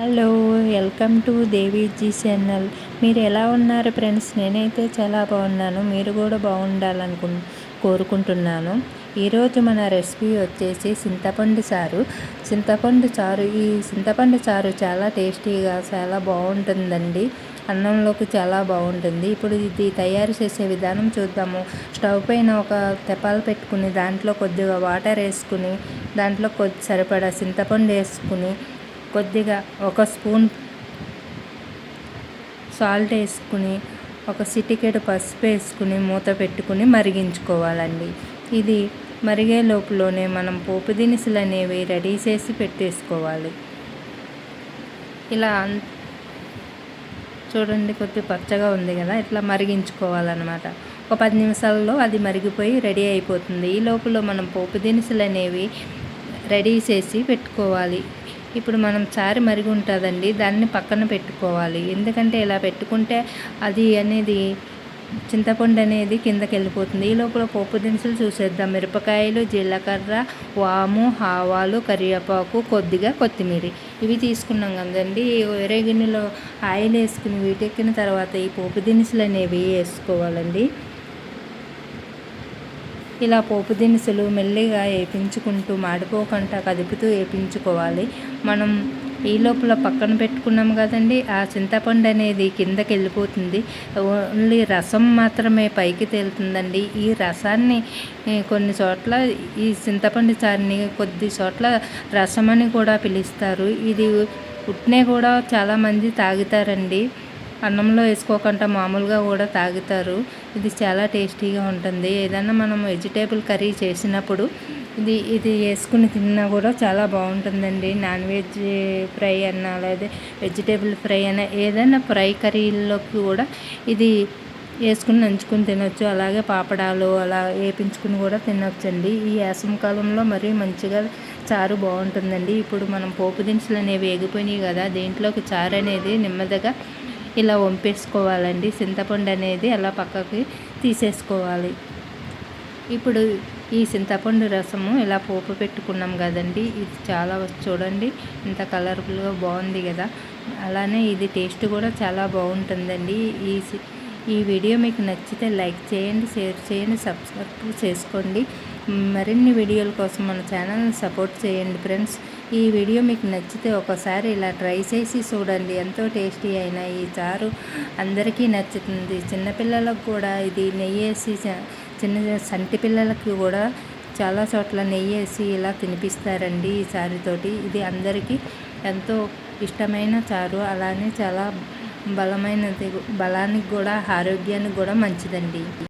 Hello welcome to Deviji channel. మీరు ఎలా ఉన్నారు ఫ్రెండ్స్? నేనైతే చాలా బాగున్నాను. మీరు కూడా బాగుండాలనుకు కోరుకుంటున్నాను. ఈరోజు మన రెసిపీ వచ్చేసి చింతపండు చారు. చింతపండు చారు ఈ చింతపండు చారు చాలా టేస్టీగా చాలా బాగుంటుందండి. అన్నంలోకి చాలా బాగుంటుంది. ఇప్పుడు ఇది తయారు చేసే విధానం చూద్దాము. స్టవ్ పైన ఒక తెపాలు పెట్టుకుని దాంట్లో కొద్దిగా వాటర్ వేసుకుని దాంట్లో కొద్ది సరిపడా చింతపండు వేసుకుని కొద్దిగా ఒక స్పూన్ సాల్ట్ వేసుకుని ఒక సిటికెడు పసుపు వేసుకుని మూత పెట్టుకుని మరిగించుకోవాలండి. ఇది మరిగే లోపులోనే మనం పోపు దినుసులు అనేవి రెడీ చేసి పెట్టేసుకోవాలి. ఇలా చూడండి కొద్ది పచ్చగా ఉంది కదా ఇట్లా మరిగించుకోవాలన్నమాట. ఒక పది నిమిషాల్లో అది మరిగిపోయి రెడీ అయిపోతుంది. ఈ లోపల మనం పోపు దినుసులు అనేవి రెడీ చేసి పెట్టుకోవాలి. ఇప్పుడు మనం చారు మరిగి ఉంటుందండి దాన్ని పక్కన పెట్టుకోవాలి. ఎందుకంటే ఇలా పెట్టుకుంటే అది అనేది చింతపండు అనేది కిందకి వెళ్ళిపోతుంది ఈ లోపల పోపు దినుసులు చూసేద్దాం. మిరపకాయలు జీలకర్ర వాము ఆవాలు కరివేపాకు కొద్దిగా కొత్తిమీర. ఇవి తీసుకున్నాం కదండి. వేరే గిన్నెలో ఆయిల్ వేసుకుని వీటెక్కిన తర్వాత ఈ పోపు దినుసులు అనేవి వేసుకోవాలండి. ఇలా పోపు దినుసులు మెల్లిగా వేపించుకుంటూ మాడిపోకుండా కదుపుతూ వేపించుకోవాలి మనం ఈ లోపల పక్కన పెట్టుకున్నాం కదండి ఆ చింతపండు అనేది కిందకి వెళ్ళిపోతుంది. ఓన్లీ రసం మాత్రమే పైకి తేలుతుందండి. ఈ రసాన్ని కొన్ని చోట్ల ఈ చింతపండు చారుని కొద్ది చోట్ల రసం అని కూడా పిలుస్తారు. ఇది ఉట్నే కూడా చాలామంది తాగుతారండి. అన్నంలో వేసుకోకుండా మామూలుగా కూడా తాగుతారు. ఇది చాలా టేస్టీగా ఉంటుంది. ఏదైనా మనం వెజిటేబుల్ కర్రీ చేసినప్పుడు ఇది ఇది వేసుకుని తిన్నా కూడా చాలా బాగుంటుందండి. నాన్ వెజ్ ఫ్రై అన్నా లేదా వెజిటేబుల్ ఫ్రై అయినా ఏదైనా ఫ్రై కర్రీలోకి కూడా ఇది వేసుకుని నంచుకుని తినొచ్చు. అలాగే పాపడాలు అలా వేపించుకుని కూడా తినొచ్చండి. ఈ వేసవి కాలంలో మరీ మంచిగా చారు బాగుంటుందండి. ఇప్పుడు మనం పోపు దినుసులు అనేవి వేగిపోయినాయి కదా దీంట్లోకి చారు అనేది నెమ్మదిగా ఇలా వంపేసుకోవాలండి. చింతపండు అనేది అలా పక్కకి తీసేసుకోవాలి. ఇప్పుడు ఈ చింతపండు రసము ఇలా పోపు పెట్టుకున్నాం కదండి. ఇది చాలా చూడండి ఇంత కలర్ఫుల్గా బాగుంది కదా. అలానే ఇది టేస్ట్ కూడా చాలా బాగుంటుందండి. ఈ ఈ వీడియో మీకు నచ్చితే లైక్ చేయండి షేర్ చేయండి సబ్స్క్రైబ్ చేసుకోండి. మరిన్ని వీడియోల కోసం మన ఛానల్ని సపోర్ట్ చేయండి ఫ్రెండ్స్. ఈ వీడియో మీకు నచ్చితే ఒకసారి ఇలా ట్రై చేసి చూడండి. ఎంతో టేస్టీ అయిన ఈ చారు అందరికీ నచ్చుతుంది. చిన్నపిల్లలకు కూడా ఇది నెయ్యి వేసి చిన్న సంటి పిల్లలకి కూడా చాలా చోట్ల నెయ్యి వేసి ఇలా తినిపిస్తారండి ఈ చారుతోటి ఇది అందరికీ ఎంతో ఇష్టమైన చారు. అలానే చాలా బలమైనది బలానికి కూడా ఆరోగ్యానికి కూడా మంచిదండి.